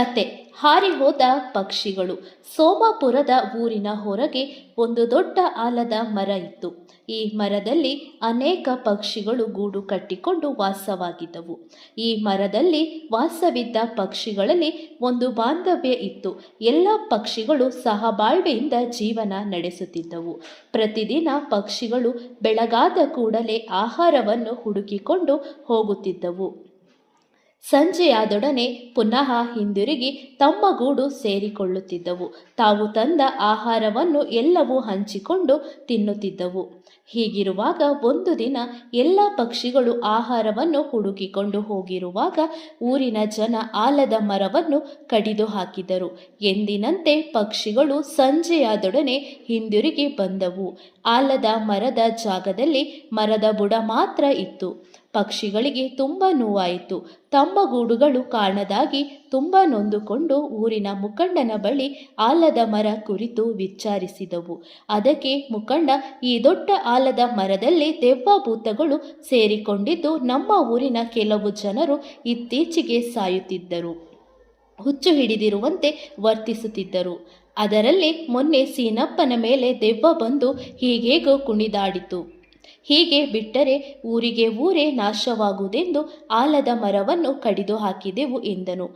ಕತೆ. ಹಾರಿ ಹೋದ ಪಕ್ಷಿಗಳು. ಸೋಮಾಪುರದ ಊರಿನ ಹೊರಗೆ ಒಂದು ದೊಡ್ಡ ಆಲದ ಮರ ಇತ್ತು. ಈ ಮರದಲ್ಲಿ ಅನೇಕ ಪಕ್ಷಿಗಳು ಗೂಡು ಕಟ್ಟಿಕೊಂಡು ವಾಸವಾಗಿದ್ದವು. ಈ ಮರದಲ್ಲಿ ವಾಸವಿದ್ದ ಪಕ್ಷಿಗಳಲ್ಲಿ ಒಂದು ಬಾಂಧವ್ಯ ಇತ್ತು. ಎಲ್ಲ ಪಕ್ಷಿಗಳು ಸಹಬಾಳ್ವೆಯಿಂದ ಜೀವನ ನಡೆಸುತ್ತಿದ್ದವು. ಪ್ರತಿದಿನ ಪಕ್ಷಿಗಳು ಬೆಳಗಾದ ಕೂಡಲೇ ಆಹಾರವನ್ನು ಹುಡುಕಿಕೊಂಡು ಹೋಗುತ್ತಿದ್ದವು. ಸಂಜೆಯಾದೊಡನೆ ಪುನಃ ಹಿಂದಿರುಗಿ ತಮ್ಮ ಗೂಡು ಸೇರಿಕೊಳ್ಳುತ್ತಿದ್ದವು. ತಾವು ತಂದ ಆಹಾರವನ್ನು ಎಲ್ಲವೂ ಹಂಚಿಕೊಂಡು ತಿನ್ನುತ್ತಿದ್ದವು. ಹೀಗಿರುವಾಗ ಒಂದು ದಿನ ಎಲ್ಲ ಪಕ್ಷಿಗಳು ಆಹಾರವನ್ನು ಹುಡುಕಿಕೊಂಡು ಹೋಗಿರುವಾಗ ಊರಿನ ಜನ ಆಲದ ಮರವನ್ನು ಕಡಿದು ಹಾಕಿದರು. ಎಂದಿನಂತೆ ಪಕ್ಷಿಗಳು ಸಂಜೆಯಾದೊಡನೆ ಹಿಂದಿರುಗಿ ಬಂದವು. ಆಲದ ಮರದ ಜಾಗದಲ್ಲಿ ಮರದ ಬುಡ ಮಾತ್ರ ಇತ್ತು. ಪಕ್ಷಿಗಳಿಗೆ ತುಂಬ ನೋವಾಯಿತು. ತಮ್ಮ ಗೂಡುಗಳು ಕಾಣದಾಗಿ ತುಂಬ ನೊಂದುಕೊಂಡು ಊರಿನ ಮುಖಂಡನ ಬಳಿ ಆಲದ ಮರ ಕುರಿತು ವಿಚಾರಿಸಿದವು. ಅದಕ್ಕೆ ಮುಖಂಡ, ಈ ದೊಡ್ಡ ಆಲದ ಮರದಲ್ಲಿ ದೆವ್ವ ಭೂತಗಳು ಸೇರಿಕೊಂಡಿದ್ದು ನಮ್ಮ ಊರಿನ ಕೆಲವು ಜನರು ಇತ್ತೀಚೆಗೆ ಸಾಯುತ್ತಿದ್ದರು. ಹುಚ್ಚು ಹಿಡಿದಿರುವಂತೆ ವರ್ತಿಸುತ್ತಿದ್ದರು. ಅದರಲ್ಲಿ ಮೊನ್ನೆ ಸೀನಪ್ಪನ ಮೇಲೆ ದೆವ್ವ ಬಂದು ಹೀಗೇಗೋ ಕುಣಿದಾಡಿತು. ಹೀಗೆ ಬಿಟ್ಟರೆ ಊರಿಗೆ ಊರೇ ನಾಶವಾಗುವುದೆಂದು ಆಲದ ಮರವನ್ನು ಕಡಿದು ಹಾಕಿದೆವು ಎಂದನು.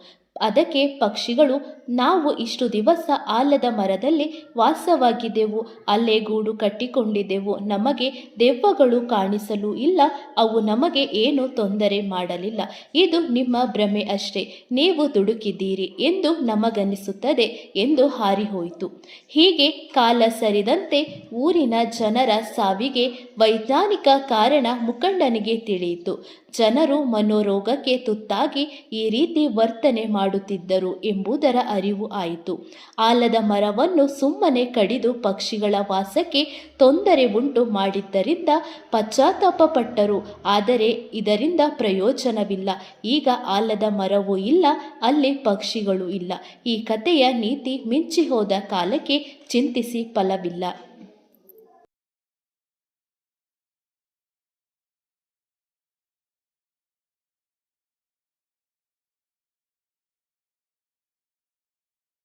ಅದಕ್ಕೆ ಪಕ್ಷಿಗಳು, ನಾವು ಇಷ್ಟು ದಿವಸ ಆಲದ ಮರದಲ್ಲಿ ವಾಸವಾಗಿದ್ದೆವು, ಅಲ್ಲೇ ಗೂಡು ಕಟ್ಟಿಕೊಂಡಿದ್ದೆವು, ನಮಗೆ ದೆವ್ವಗಳು ಕಾಣಿಸಲು ಇಲ್ಲ, ಅವು ನಮಗೆ ಏನು ತೊಂದರೆ ಮಾಡಲಿಲ್ಲ. ಇದು ನಿಮ್ಮ ಭ್ರಮೆ ಅಷ್ಟೇ, ನೀವು ದುಡುಕಿದ್ದೀರಿ ಎಂದು ನಮಗನಿಸುತ್ತದೆ ಎಂದು ಹಾರಿಹೋಯಿತು. ಹೀಗೆ ಕಾಲ ಸರಿದಂತೆ ಊರಿನ ಜನರ ಸಾವಿಗೆ ವೈಜ್ಞಾನಿಕ ಕಾರಣ ಮುಖಂಡನಿಗೆ ತಿಳಿಯಿತು. ಜನರು ಮನೋರೋಗಕ್ಕೆ ತುತ್ತಾಗಿ ಈ ರೀತಿ ವರ್ತನೆ ಮಾಡುತ್ತಿದ್ದರು ಎಂಬುದರ ಅರಿವು ಆಯಿತು. ಆಲದ ಮರವನ್ನು ಸುಮ್ಮನೆ ಕಡಿದು ಪಕ್ಷಿಗಳ ವಾಸಕ್ಕೆ ತೊಂದರೆ ಉಂಟು ಮಾಡಿದ್ದರಿಂದ ಪಶ್ಚಾತ್ತಾಪ ಪಟ್ಟರು ಆದರೆ ಇದರಿಂದ ಪ್ರಯೋಜನವಿಲ್ಲ. ಈಗ ಆಲದ ಮರವೂ ಇಲ್ಲ, ಅಲ್ಲಿ ಪಕ್ಷಿಗಳು ಇಲ್ಲ. ಈ ಕಥೆಯ ನೀತಿ ಮಿಂಚಿ ಹೋದ ಕಾಲಕ್ಕೆ ಚಿಂತಿಸಿ ಫಲವಿಲ್ಲ.